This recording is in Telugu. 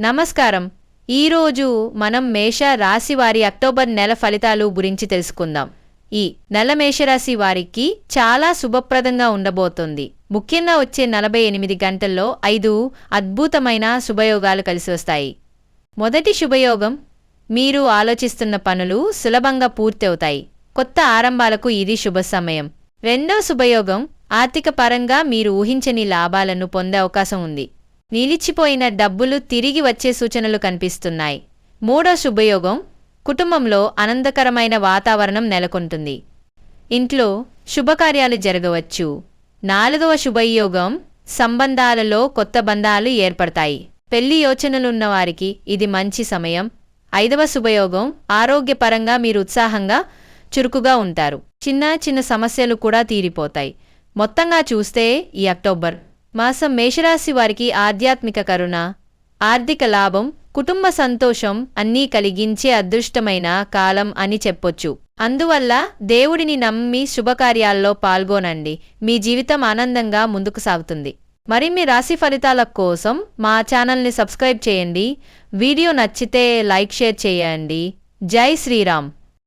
నమస్కారం. ఈరోజు మనం మేష రాశి వారి అక్టోబర్ నెల ఫలితాలు గురించి తెలుసుకుందాం. ఈ నెల మేషరాశి వారికి చాలా శుభప్రదంగా ఉండబోతోంది. ముఖ్యంగా వచ్చే నలభై ఎనిమిది గంటల్లో ఐదు అద్భుతమైన శుభయోగాలు కలిసి వస్తాయి. మొదటి శుభయోగం మీరు ఆలోచిస్తున్న పనులు సులభంగా పూర్తవుతాయి. కొత్త ఆరంభాలకు ఇది శుభ సమయం. రెండో శుభయోగం ఆర్థిక పరంగా మీరు ఊహించని లాభాలను పొందే అవకాశం ఉంది. నిలిచిపోయిన డబ్బులు తిరిగి వచ్చే సూచనలు కనిపిస్తున్నాయి. మూడో శుభయోగం కుటుంబంలో ఆనందకరమైన వాతావరణం నెలకొంటుంది. ఇంట్లో శుభకార్యాలు జరగవచ్చు. నాలుగవ శుభయోగం సంబంధాలలో కొత్త బంధాలు ఏర్పడతాయి. పెళ్ళి యోచనలున్న వారికి ఇది మంచి సమయం. ఐదవ శుభయోగం ఆరోగ్యపరంగా మీరు ఉత్సాహంగా చురుకుగా ఉంటారు. చిన్న చిన్న సమస్యలు కూడా తీరిపోతాయి. మొత్తంగా చూస్తే ఈ అక్టోబర్ మాసం మేషరాశి వారికి ఆధ్యాత్మిక కరుణ ఆర్థిక లాభం కుటుంబ సంతోషం అన్నీ కలిగించే అదృష్టమైన కాలం అని చెప్పొచ్చు. అందువల్ల దేవుడిని నమ్మి శుభకార్యాల్లో పాల్గొనండి. మీ జీవితం ఆనందంగా ముందుకు సాగుతుంది. మరిన్ని రాశి ఫలితాల కోసం మా ఛానల్ని సబ్స్క్రైబ్ చేయండి. వీడియో నచ్చితే లైక్ షేర్ చేయండి. జై శ్రీరామ్.